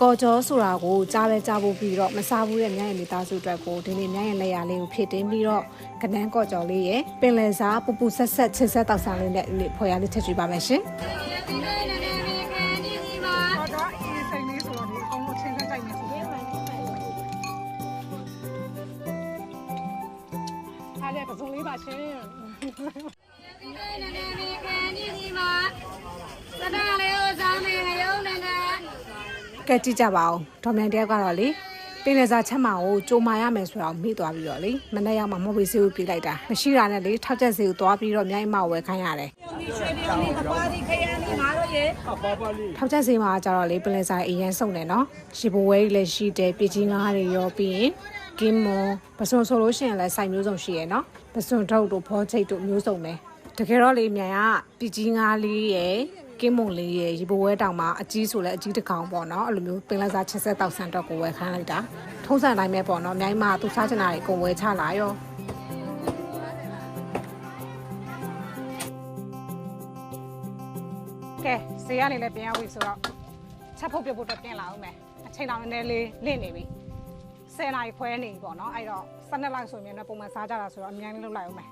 ကော်ကြောဆိုတာကိုကြားပဲကြားဖို့ပြီးတော့မစားဘူးတဲ့မြိုင်ရည်မိသားစုအတွက်ကိုဒီနေ့မြိုင်ရည်လက်ရလေးကိုဖြည့်တင်းပြီးတော့ကနန်းကော်ကြောလေးရယ်ပင်လယ်စားပူပူဆက်ဆက်ချစ်ဆက်တောက်ဆန်းလေးနဲ့ဒီနေ့ဖွယ်ရလေးထည့်ကြည့်ပါမယ်ရှင်တော့တော့အေးစိန်လေးဆိုတော့ဒီအကုန်လုံးချင်းချင်းကြိုက်နေစီတယ်အားလည်းပစုံလေးပါရှင် ကဲကြည့်ကြပါဦးဒေါ်မြန်တယောက်ကတော့လေပင်လယ်စာချက်မှကိုကြိုမာရမယ်ဆိုတော့မိသွားပြီးတော့လေမနေ့ရောက်မှမဟုတ်ဘူးစေးကိုပြေးလိုက်တာမရှိတာနဲ့လေထောက်ချက်စေးကိုသွားပြီးတော့မြိုင်မဝယ်ခိုင်းရတယ်ထောက်ချက်စေးမှာကျတော့လေပင်လယ်စာအရင်စုံတယ်နော်ရေဘဝဲကြီးလည်းရှိတယ်ပြည်ကြီးငါးတွေရောပြီးရင်ကင်းမွန်ပစွန်ဆိုလို့ရှိရင်လည်းစိုက်မျိုးစုံရှိရယ်နော်ပစွန်ထုတ်တို့ဖောချိတ်တို့မျိုးစုံပဲတကယ်တော့လေမြန်ကပြည်ကြီးငါးလေးရယ် ကင်းမုံလေးရယ်ရေဘဝဲတောင်မှာအကြီးဆိုလဲအကြီးတစ်ကောင်ပေါ့နော်အဲ့လိုမျိုးပင်လယ်စာချက်ဆက်တောက်ဆန်တော့ကိုဝယ်ခိုင်းလိုက်တာထုံးစံတိုင်းပဲပေါ့နော်မြိုင်းမှာသူစားချင်တာတွေအကုန်ဝယ်ချလာရောကဲဈေးကနေလည်းပြင်ရပြီဆိုတော့ချက်ဖို့ပြဖို့တော့ပြင်လာအောင်မယ်အချိန်တော်နည်းနည်းလေးလင့်နေပြီ10နာရီခွဲနေပြီပေါ့နော်အဲ့တော့12လောက်ဆိုရင်လည်းပုံမှန်စားကြတာဆိုတော့အများကြီးလုပ်လိုက်အောင်မယ်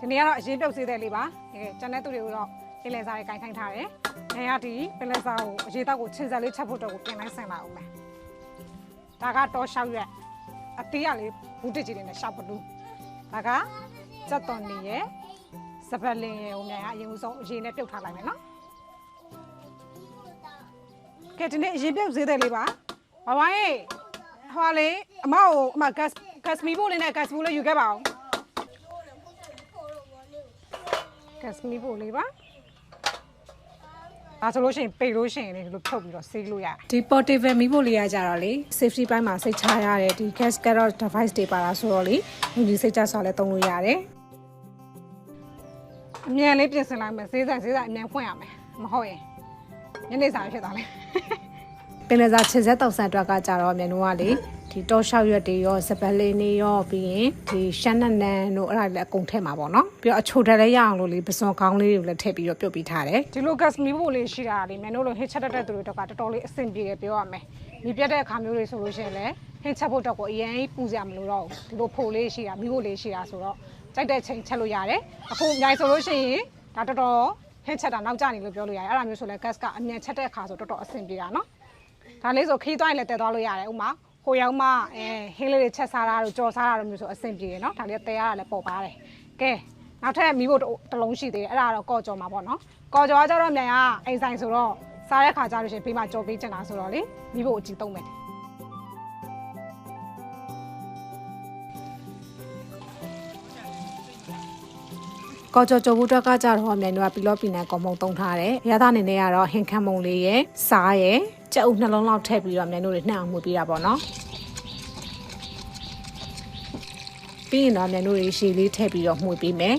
ဒီနေ့ကတော့အရင်ပြုတ်စေးတဲ့လေးပါကဲကျန်တဲ့သူတွေကိုတော့ ပင်လယ်စာတွေကင်ခိုင်းထားတယ်နေရာဒီပင်လယ်စာကိုအရေးတောက်ကိုချင်းစက်လေးချက်ဖို့တော့ကိုပြင်လိုက်ဆင်လာအောင်မယ်ဒါကတော့ရှောက်ရက်အတီးရလေးဘူးတစ်ကြီးတွေနဲ့ရှောက်ပတူဒါကစက်တော်နေရဲ့စပက်လင်ရဲ့ဟိုမြန်ကအရင်ဆုံးအရင်နဲ့ပြုတ်ထားလိုက်မယ်နော်ကဲဒီနေ့အရင်ပြုတ်သေးတယ်လေးပါဘာဝိုင်းဟွာလေအမကိုအမ gas gas မီဖို့လေးနဲ့ gas ဘူးလေးယူခဲ့ပါအောင် gas မီဖို့လေးပါ ဒါဆိုလို့ရှိရင်ပိတ်လို့ရှိရင်လေဒီလိုဖြုတ်ပြီးတော့ဆေးလို့ရတယ်ဒီ portable မိဖို့လေးရကြတော့လေ safety ဘိုင်းမှာစိတ်ချရတယ်ဒီ gas carrot device တွေပါတာဆိုတော့လေဒီစိတ်ချစွာလည်းသုံးလို့ရတယ်အမြန်လေးပြင်ဆင်လိုက်မယ်ဈေးဆိုင်ဈေးဆိုင်အမြန်ဖွင့်ရမယ်မဟုတ်ရင်ညနေစာဖြစ်သွားလိမ့်ပင်လယ်စာချစ်ဆက်တောက်ဆန်အတွက်ကကြတော့မြန်တို့ကလေ ဒီတောလျှောက်ရွက်တွေရောစပယ်လေးနေရောပြီးရင်ဒီရှမ်းနန်နန်တို့အဲ့ဒါတွေလည်းအကုန်ထည့်မှာပေါ့နော်ပြီးတော့အချိုတက်လည်းရအောင်လို့လေပစွန်ကောင်းလေးတွေလည်းထည့်ပြီးတော့ပြုတ်ပြီးထားတယ်ဒီလို gas မီဖို့လေးရှိတာလေမြန်တို့လိုဟစ်ချက်တတ်တဲ့သူတွေတော့ကတော်တော်လေးအဆင်ပြေတယ်ပြောရမယ်မီပြတ်တဲ့အခါမျိုးတွေဆိုလို့ရှိရင်လည်းဟစ်ချက်ဖို့တော့ကိုအရင်ပူစရာမလိုတော့ဘူးဒီလိုဖို့လေးရှိတာမီဖို့လေးရှိတာဆိုတော့ကြိုက်တဲ့ချိန်ချက်လို့ရတယ်အခုအများကြီးဆိုလို့ရှိရင်ဒါတော်တော်ဟစ်ချက်တာနောက်ကျနေလို့ပြောလို့ရတယ်အဲ့ဒါမျိုးဆိုလဲ gas ကအမြန်ချက်တဲ့အခါဆိုတော်တော်အဆင်ပြေတာနော်ဒါလေးဆိုခီးသွားရင်လည်းတည်သွားလို့ရတယ်ဥမာ ဟိုရောက်မှအဲဟင်းလေးတွေချက်စားတာတို့ကြော်စားတာတို့မျိုးဆိုအဆင်ပြေတယ်နော်ဒါလေးတည်ရတာလည်းပေါ်ပါတယ်ကဲနောက်ထပ်မိဖို့တစ်လုံးရှိသေးတယ်အဲ့ဒါတော့ကော်ကြော်မှာပေါ့နော်ကော်ကြော်ကကြတော့မြန်ကအိမ်ဆိုင်ဆိုတော့စားတဲ့ခါကြလို့ရှိရင်ဘေးမှာကြော်ပေးချင်တာဆိုတော့လေမိဖို့အကြည့်သုံးမယ် ကော်ကြော်ကြော်ဘူးအတွက်ကကြတော့မြန်တို့ကပီလောပီနန်ကော်မုံတုံးထားတယ်ရသအနေနဲ့ကတော့ဟင်ခမ်းမုံလေးရယ်စားရယ်ကြက်ဥနှလုံးလောက်ထည့်ပြီးတော့မြန်တို့တွေနှံ့အောင်မှုပေးတာပေါ့နော်ပြီးရင်တော့မြန်တို့တွေရှည်လေးထည့်ပြီးတော့မှုပေးမယ်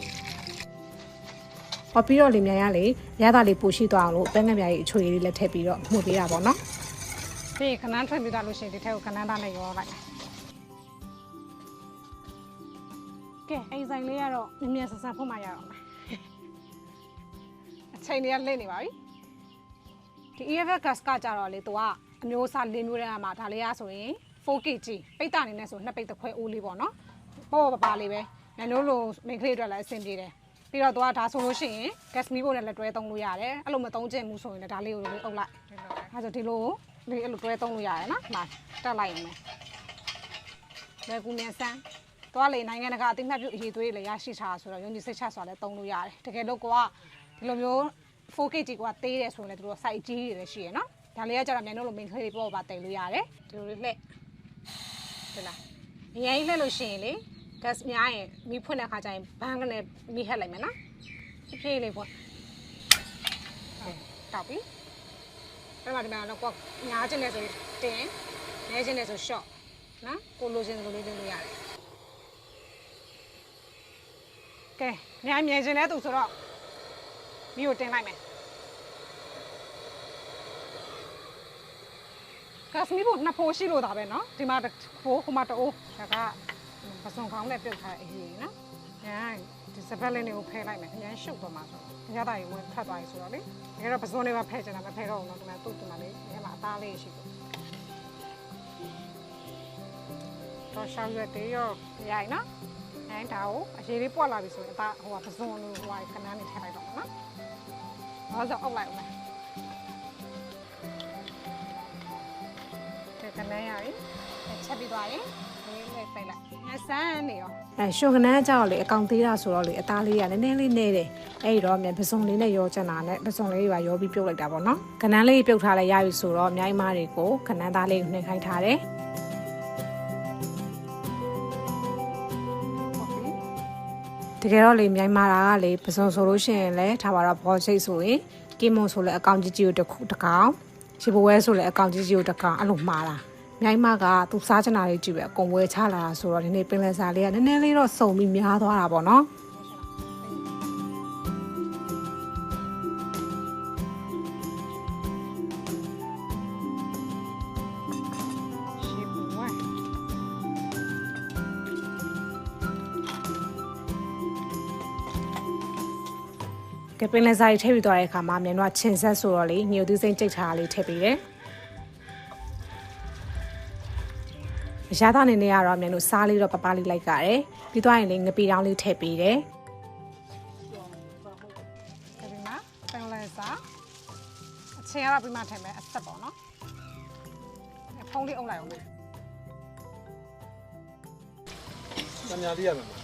ဟောပြီးတော့လေမြန်ရလေရသလေးပိုရှိသွားအောင်လို့ပန်းငယ်ပြားကြီးအချွေလေးလည်းထည့်ပြီးတော့မှုပေးတာပေါ့နော်ပြီးရင်ခဏထွက်ပြီးသားလို့ရှိရင်ဒီထက်ကိုခဏသားနဲ့ရောလိုက် ကဲအိမ်ဆိုင်လေးကတော့မြင်မြင်ဆန်ဆန်ဖွင့်မှရအောင်မယ်အချိန်တွေကလင့်နေပါပြီဒီ EFF gas ကကြတော့လေသူကအမျိုးအစား၄မျိုးတန်းကမှဒါလေးရဆိုရင် 4kg ပိတ်တာအနေနဲ့ဆိုနှစ်ပိတ်တစ်ခွဲအိုးလေးပေါ့နော်ပေါ့ပေါ့ပါပါလေးပဲညနိုးလိုမိန်းကလေးအတွက်လည်းအဆင်ပြေတယ်ပြီးတော့သူကဒါဆိုလို့ရှိရင် gas မီးဖို့နဲ့လည်းတွဲသုံးလို့ရတယ်အဲ့လိုမသုံးချင်ဘူးဆိုရင်လည်းဒါလေးကိုလေးအုပ်လိုက်အဲဆိုဒီလိုလေးအဲ့လိုတွဲသုံးလို့ရတယ်နော်ဒီမှာတက်လိုက်ရင်မယ်လေကူမြန်ဆန်း သွားလေနိုင်ငံတကာအသိမှတ်ပြုအရေးသွေးလည်းရရှိထားဆိုတော့ယုံကြည်စိတ်ချစွာလည်းသုံးလို့ရတယ်တကယ်လို့ကိုကဒီလိုမျိုး 4kg ကိုကသေးတယ်ဆိုရင်လည်းသူတို့ site ကြီးတွေလည်းရှိရယ်နော်ဒါလေးကကြတော့မြန်တို့လို main ကလေးပေါ့ပါတိတ်လို့ရတယ်ဒီလိုလေးလှည့်ဒီလားအရင်ကြီးလှည့်လို့ရှိရင်လေ gas များရင်မီးဖွင့်တဲ့ခါကျရင်ဘန်းကနေမီးဟက်လိုက်မယ်နော်ဖြည်းဖြည်းလေးပေါ့တောက်ပြီအဲ့မှာဒီမှာတော့ကွာညားခြင်းနဲ့ဆိုတင်နဲခြင်းနဲ့ဆို short နော်ကိုလိုချင်လိုလေးတင်လို့ရတယ် ကဲနင်အမြင်ချင်းလဲသူဆိုတော့မိကိုတင်လိုက်မယ်ကစမီဘုတ်နဖိုးရှိလို့ဒါပဲเนาะဒီမှာဖိုးခုမတိုးဒါကပစုံကောင်းနဲ့ပြုတ်ထားအရေးနော်။ညာဒီစပက်လေးတွေကိုဖဲလိုက်မယ်။အញ្ញမ်းရှုပ်သွားမှာဆို။ညတာကြီးဝင်ဖတ်သွားပြီဆိုတော့လေ။ဒါကတော့ပစုံလေးပါဖဲချင်တာမဖဲတော့ဘူးနော်။ဒီမှာတုတ်တူမှာလေးဒီမှာအသားလေးရှိတယ်။တော့ရှောင်းရက်တေးရောရိုက်နော်။ အဲဒါကိုအရေးလေးပွက်လာပြီဆိုရင်အသားဟိုကပစုံလို့ဟိုကခဏနေထည့်လိုက်တော့နော်ဟောဆိုအုပ်လိုက်အောင်မယ်ဒီကနန်းရပြီချက်ပြီးသွားရင်လေးလေးပိတ်လိုက်ငါစမ်းနေရောအဲရှုံကနန်းကြောက်လေအကောင်သေးတာဆိုတော့လေအသားလေးကနည်းနည်းလေးနေတယ်အဲ့တော့မြန်ပစုံလေးနဲ့ရောချင်တာနဲ့ပစုံလေးတွေပါရောပြီးပြုတ်လိုက်တာပေါ့နော်ကနန်းလေးပြုတ်ထားလဲရပြီဆိုတော့မြိုင်းမားတွေကိုကနန်းသားလေးကိုနှိပ်ခိုင်းထားတယ် တကယ်တော့လေမြိုင်းမာတာကလေပစုံဆိုလို့ရှိရင်လည်းထားပါတော့ဘောချိတ်ဆိုရင်ကီမွန်ဆိုလဲအကောင်ကြီးကြီးကိုတစ်ခုတစ်ကောင်ရှီဘဝဲဆိုလဲအကောင်ကြီးကြီးကိုတစ်ကောင်အဲ့လိုမှားတာမြိုင်းမကသူစားချင်တာလေးကြည့်ပဲအကုန်ဝဲချလာတာဆိုတော့ဒီနေ့ပင်လယ်စာလေးကနည်းနည်းလေးတော့စုံပြီးများသွားတာပေါ့နော် ကဲပင်လယ်စာကြီးထည့်ပြီးသွားတဲ့အခါမှာမြန်တော့ချင်ဆက်ဆိုတော့လေညိုသီးစိမ့်ကြိတ်ထားတာလေးထည့်ပြီးတယ်အရာသားအနေနဲ့ကတော့မြန်တို့စားလေးတော့ပပလေးလိုက်ကြတယ်ပြီးသွားရင်လေငပီတောင်းလေးထည့်ပြီးတယ်ဒီမှာပင်လဲစားအချင်းရတော့ပြီးမှထည့်မယ်အဆက်ပေါ့နော်ဖုံးလေးအုပ်လိုက်အောင်မယ်တညာလေးရမယ်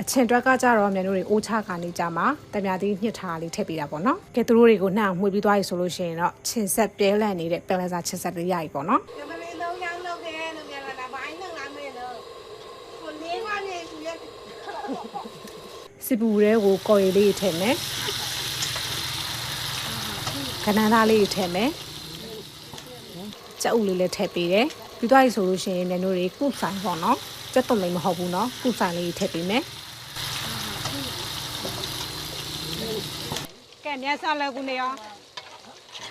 အချင်တွက်ကကြတော့မြန်တို့တွေအိုးချခါနေကြမှာတမြသီးညှစ်ထားလေးထည့်ပေးတာပေါ့နော်ကဲသူတို့တွေကိုနှံ့မှွေပြီးသွားပြီဆိုလို့ရှိရင်တော့ချင်ဆက်ပြဲလန့်နေတဲ့ပင်လယ်စာချင်ဆက်လေးရပြီပေါ့နော် Yo me veo ya no que no me la la vaina la me no. Con lengua ni su ya. စီပူတွေကိုကော်ရီလေးထည့်မယ်ကနန်းသားလေးထည့်မယ်ကြက်ဥလေးလည်းထည့်ပေးတယ်ပြီးသွားပြီဆိုလို့ရှိရင်မြန်တို့တွေကုဆိုင်ပေါ့နော် ကြက်တုံလေးမဟုတ်ဘူးနော်ကုဆိုင်လေးထည့်ပေးမယ်ကဲမြတ်စားလဲကူနေရော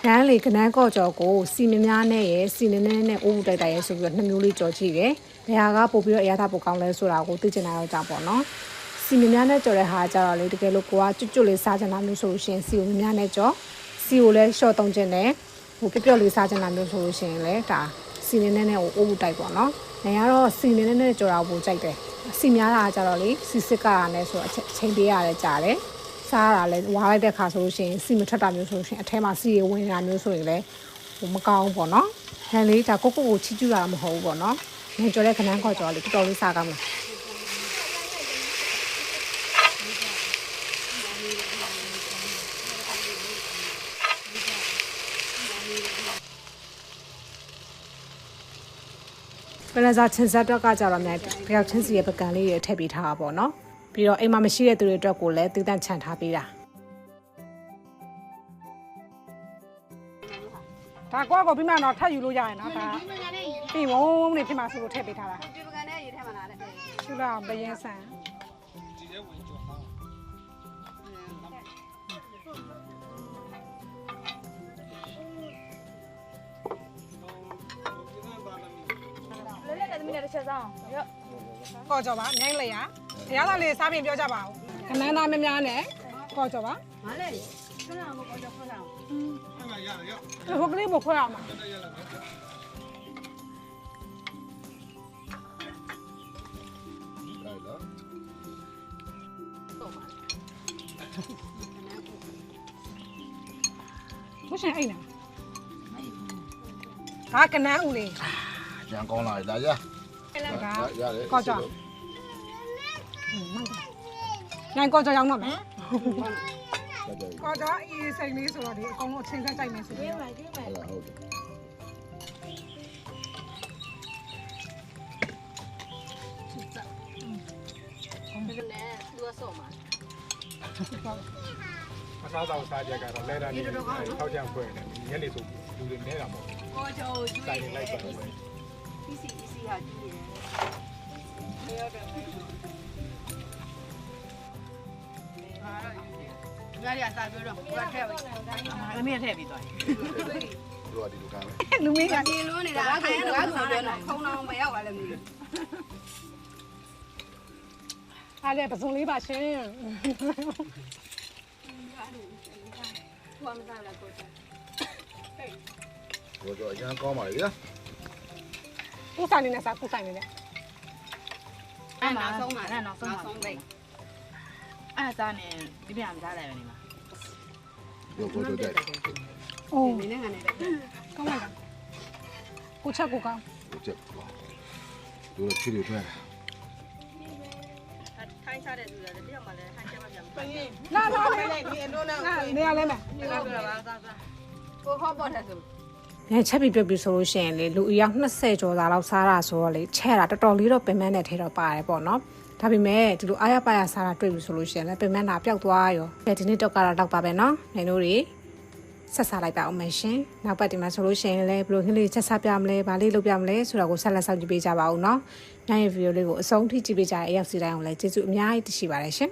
ကန်းလေကနန်းကော့ကြော်ကိုစီမများနဲ့ရယ်စီနည်းနည်းနဲ့အိုးဘူးတိုက်တိုက်ရယ်ဆိုပြီးတော့နှစ်မျိုးလေးကြော်ကြည့်တယ်။ဘယ်ဟာကပို့ပြီးတော့အရာသာပိုကောင်းလဲဆိုတာကိုသိချင်တာတော့ကြောင့်ပေါ့နော်။စီမများနဲ့ကြော်တဲ့ဟာကြတော့လေတကယ်လို့ကိုကကျွတ်ကျွတ်လေးစားချင်တာမျိုးဆိုလို့ရှိရင်စီကိုများနဲ့ကြော်စီကိုလည်းရှော့တုံးခြင်းနဲ့ဟိုပျော့ပျော့လေးစားချင်တာမျိုးဆိုလို့ရှိရင်လည်းဒါ စီနည်းနည်းနဲ့ကိုအိုးဘူးတိုက်ပေါ့နော်။နေရတော့စီနည်းနည်းနဲ့ကြော်တာကိုပိုကြိုက်တယ်။စီများတာကကြတော့လေစီစစ်ကတာနဲ့ဆိုတော့အချက်အချိန်ပေးရတယ်ကြားတယ်။စားရတာလဲဝါလိုက်တဲ့ခါဆိုလို့ရှိရင်စီမထွက်တာမျိုးဆိုလို့ရှိရင်အထဲမှာစီရဝင်နေတာမျိုးဆိုရင်လည်းဟိုမကောင်းဘူးပေါ့နော်။ဟန်လေးဒါကိုကိုကိုချီကျူတာမဟုတ်ဘူးပေါ့နော်။ငင်ကြော်တဲ့ခဏန်းခေါ်ကြော်လေးတော်တော်လေးစားကောင်းလား ပလဇာချင်းဆက်တော့ကကြတော့များတယောက်ချင်းစီရဲ့ပကံလေးတွေထည့်ပေးထားတာပေါ့နော်ပြီးတော့အိမ်မှာမရှိတဲ့သူတွေအတွက်ကိုလည်းတည်တံ့ချန်ထားပေးတာဒါကွာကိုပြီးမှတော့ထပ်ယူလို့ရရင်နော်ဒါပြီးဝုန်းဝုန်းနေဖြစ်မှာဆိုလို့ထည့်ပေးထားတာ Yo me gané y déjame la. ရှုလာဘယင်းဆန် ကော်ကြော်ပါမြိုင်းလိုက်ရတရားသားလေးစားပြင်ပြောကြပါဦးခဏန်းသားများများနဲ့ကော်ကြော်ပါ Vale. Yo no me voy a jugar. အဲ့ဒါရတယ်ရောဟိုကလေးကိုခွဲအောင်ပါတက်ရလာမယ်ဘုရှင်အိမ်နာဒါကနန်းဦးလေးရန်ကောင်းလာပြီဒါရ ဒါရတယ်ကော်ကြော်နိုင်ကော်ကြော်ရောက်တော့မယ်ဟုတ်တယ်ကော်ကြော်အေးစိတ်လေးဆိုတော့ဒီအကုန်လုံးချင်းဆက်ကြိုက်မယ်ဆိုပြီးဟုတ်တယ်ဟုတ်တယ်အစားဆောင်စားချက်ကတော့လဲတာနေထောက်ချံဖွဲ့တယ်ညနေဆိုလူတွေနေတာမဟုတ် Oye, oye. စိုက်နေလိုက်ပါ ပဲ Easy, easy, ha. ငါရတာပြောတော့ဘာထည့်ပဲအမေထည့်ပြီးသွားတို့ကဒီလိုကမ်းလူမင်းကဒီလိုနေတာခိုင်းတော့ဆိုပြောတော့ခုံအောင်မရောက်ပါလည်းမသိအားလည်းပစုံလေးပါရှင်ဘူးဘာမှမစားလားကိုတို့တော့ရန်ကောင်းပါလေဗျာ ကိုဆိုင်နေနဲ့စားကိုဆိုင်နေနဲ့အဲ့နောက်ဆုံးမှာအဲ့နောက်ဆုံးမှာဆုံးလိုက်အဲ့ဒါနဲ့ဒီပြန်စားလိုက်ပဲနေမှာကိုကိုတို့တိုက်အိုးမင်းနဲ့ငါနဲ့ကောင်းလိုက်တာကိုချက်ကိုကောင်းကိုချက်ကိုကောင်းတို့ချစ်တွေတွေ့တာထိုင်းစားတဲ့သူတွေတယောက်မှလည်းဟန်ချက်မှပြန်မပြန်လာလာလေးနေတော့နေရလဲမယ်နေတော့ပါသာသာကိုဟောပေါ်တယ်ဆို ပြန်ချက်ပြီးပြုတ်ပြီးဆိုလို့ရှိရင်လေလူအယောက်20ကျော်သားလောက်စားတာဆိုတော့လေချဲ့တာတော်တော်လေးတော့ပင်မနဲ့ထဲတော့ပါတယ်ပေါ့နော်ဒါပေမဲ့ဒီလိုအားရပါရစားတာတွေ့ပြီဆိုလို့ရှိရင်လည်းပင်မနာပျောက်သွားရောဒီနေ့တော့ကတော့တော့ပါပဲနော်နေတို့တွေဆက်စားလိုက်ပါအောင်မရှင်နောက်ပတ်ဒီမှာဆိုလို့ရှိရင်လည်းဘယ်လိုခင်းလေးချက်စားပြမလဲဗာလေးလုပ်ပြမလဲဆိုတော့ကိုဆက်လက်ဆောင်ကြည့်ပေးကြပါဦးနော်ညရဲ့ဗီဒီယိုလေးကိုအဆုံးထိကြည့်ပေးကြတဲ့အရောက်စီတိုင်းအောင်လည်းကျေးဇူးအများကြီးတင်ရှိပါတယ်ရှင်